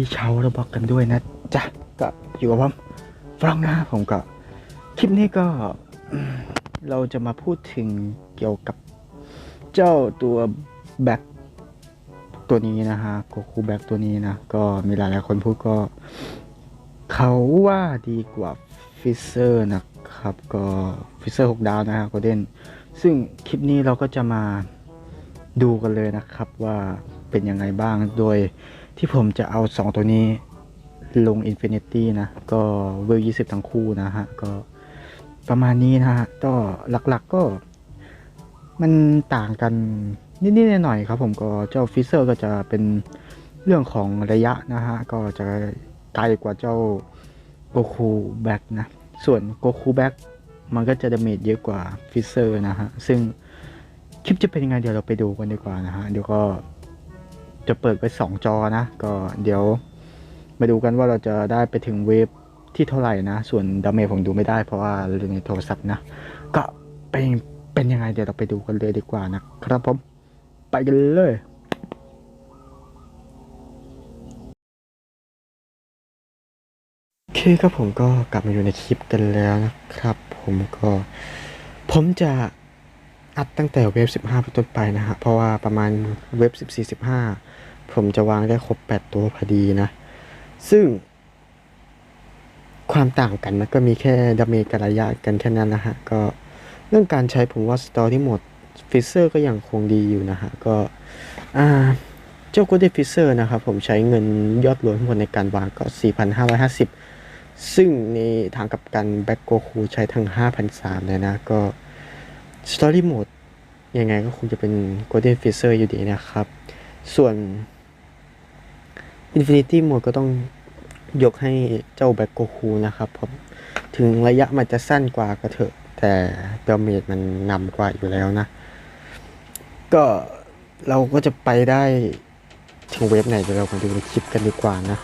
ดีชาวระบอกกันด้วยนะจ๊ะก็อยู่กับผมฟรองนะผมก็ คลิปนี้ก็อืมเราจะมาพูดถึงเกี่ยวกับเจ้าตัวแบ็คตัวนี้นะฮะโกคูแบ็คตัวนี้นะ ก็มีหลายๆคนพูดก็ เขาว่าดีกว่าฟิเซอร์นะครับ ก็ฟิเซอร์6ดาวนะฮะโกลเด้นซึ่งคลิปนี้เราก็จะมาดูกันเลยนะครับว่า เป็นยังไงบ้าง โดยที่ผมจะเอา 2 ตัวนี้ลง Infinity นะ ก็เวล20 ทั้งคู่นะฮะ ก็ประมาณนี้นะฮะ ก็หลักๆก็มันต่างกันนิดๆหน่อยๆครับผมก็เจ้าฟิเซอร์ก็จะเป็นเรื่องของระยะนะฮะ ก็จะไกลกว่าเจ้าโกคูแบ็กนะ ส่วนโกคูแบ็กมันก็จะดาเมจเยอะกว่าฟิเซอร์นะฮะ ซึ่งคลิปจะเป็นยังไงเดี๋ยวเราไปดูกันดีกว่านะฮะ เดี๋ยวก็ จะเปิดไป 2 จอนะ ก็เดี๋ยวมาดูกันว่าเราจะได้ไปถึงเวฟที่เท่าไหร่นะ ส่วนดาเมจผมดูไม่ได้เพราะว่าเรื่องในโทรศัพท์นะ ก็เป็นเป็นยังไงเดี๋ยวเราไปดูกันเลยดีกว่านะครับผมไปกันเลยโอเคครับผมก็กลับมาอยู่ในคลิปกันแล้วนะครับ ผมก็ผมจะ อัดตั้งแต่เว็บ 15เป็นต้นไปนะฮะ เพราะว่าประมาณเว็บ 14 15 ผมจะวางได้ครบ 8 ตัวพอดีนะ ซึ่ง ความต่างกันมันก็มีแค่ดาเมจกับระยะกันแค่นั้นนะฮะ ก็เรื่องการใช้ผมว่าสตอรี่หมดฟิเซอร์ก็ยังคงดีอยู่นะฮะ ก็อ่าเจ้า g o d ด n Fisher นะครับผมใช้เงินยอดรวมทั้งหมดในการวางก็ 4,550 ซึ่งในทางกับกันแบ็กโกคูใช้ทั้ง 5,300เลยนะ ก็ สตอรี่โหมดยังไงก็คงจะเป็น Golden f i s e r อยู่ดีนะครับ ส่วน Infinity Mode ก็ต้องยกให้เจ้าแบ็กโกคูนะครับผมถึงระยะมันจะสั้นกว่าก็เถอะ แต่ดาเมจมันนำกว่าอยู่แล้วนะ ก็เราก็จะไปได้ถึงเว็บไหนเดี๋ยวเรามาดูในคลิปกันดีกว่านะ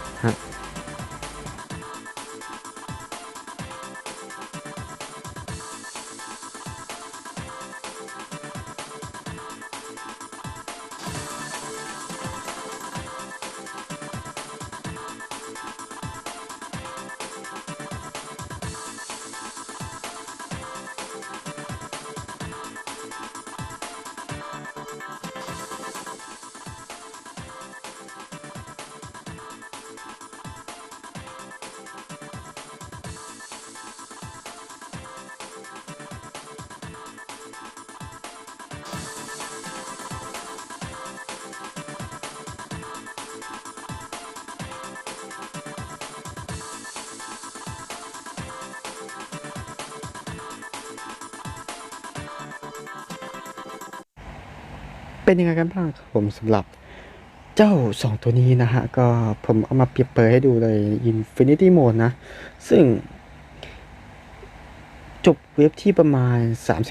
เป็นยังไงกันบ้างครับผมสำหรับเจ้า 2 ตัวนี้นะฮะ ก็ผมเอามาเปรียบเปรยให้ดูเลย Infinity Mode นะ ซึ่ง จบเว็บที่ประมาณ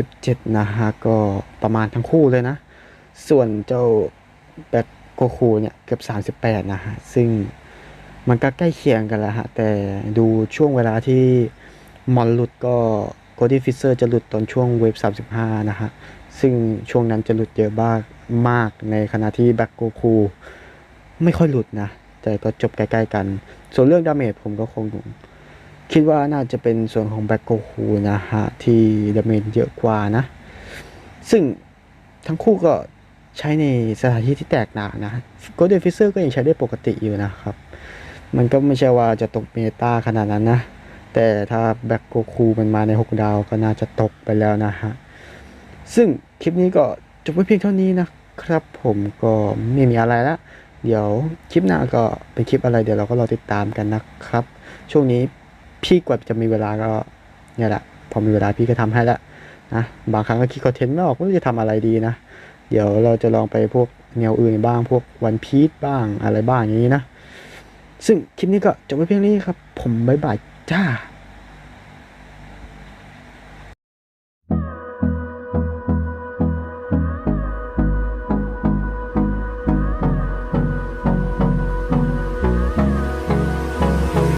37 นะฮะ ก็ประมาณทั้งคู่เลยนะ ส่วนเจ้าแบ็คโกคูเนี่ย เกือบ 38 นะฮะ ซึ่งมันก็ใกล้เคียงกันแล้วฮะ แต่ดูช่วงเวลาที่มอนหลุดก็ g o d y Fisher จะหลุดตอนช่วงเวฟ35 นะฮะ ซึ่งช่วงนั้นจะหลุดเยอะมากมากในขณะที่แบ็คโกคูไม่ค่อยหลุดนะ แต่ก็จบใกล้ๆกัน ส่วนเรื่องดาเมจผมก็คงคิดว่าน่าจะเป็นส่วนของแบ็คโกคูนะฮะ ที่ดาเมจเยอะกว่านะ ซึ่งทั้งคู่ก็ใช้ในสถานที่ที่แตกต่านะโกลเด้นฟิเซอร์ก็ยังใช้ได้ปกติอยู่นะครับ มันก็ไม่ใช่ว่าจะตกเมตาขนาดนั้นนะ แต่ถ้าแบ็คโกคูมันมาใน 6 ดาวก็น่าจะตกไปแล้วนะฮะ ซึ่งคลิปนี้ก็จบไว้เพียงเท่านี้นะครับ ผมก็ไม่มีอะไรละเดี๋ยวคลิปหน้าก็เป็นคลิปอะไรเดี๋ยวเราก็รอติดตามกันนะครับ ช่วงนี้พี่กว่าจะมีเวลาก็เนี่ยแหละพอมีเวลาพี่ก็ทำให้ละนะบางครั้งก็คิดคอนเทนต์ไม่ออกว่าจะทำอะไรดีนะ เดี๋ยวเราจะลองไปพวกแนวอื่นบ้างพวกวันพีชบ้างอะไรบ้างอย่างนี้นะ ซึ่งคลิปนี้ก็จบไว้เพียงนี้ครับ ผมบ๊ายบายจ้า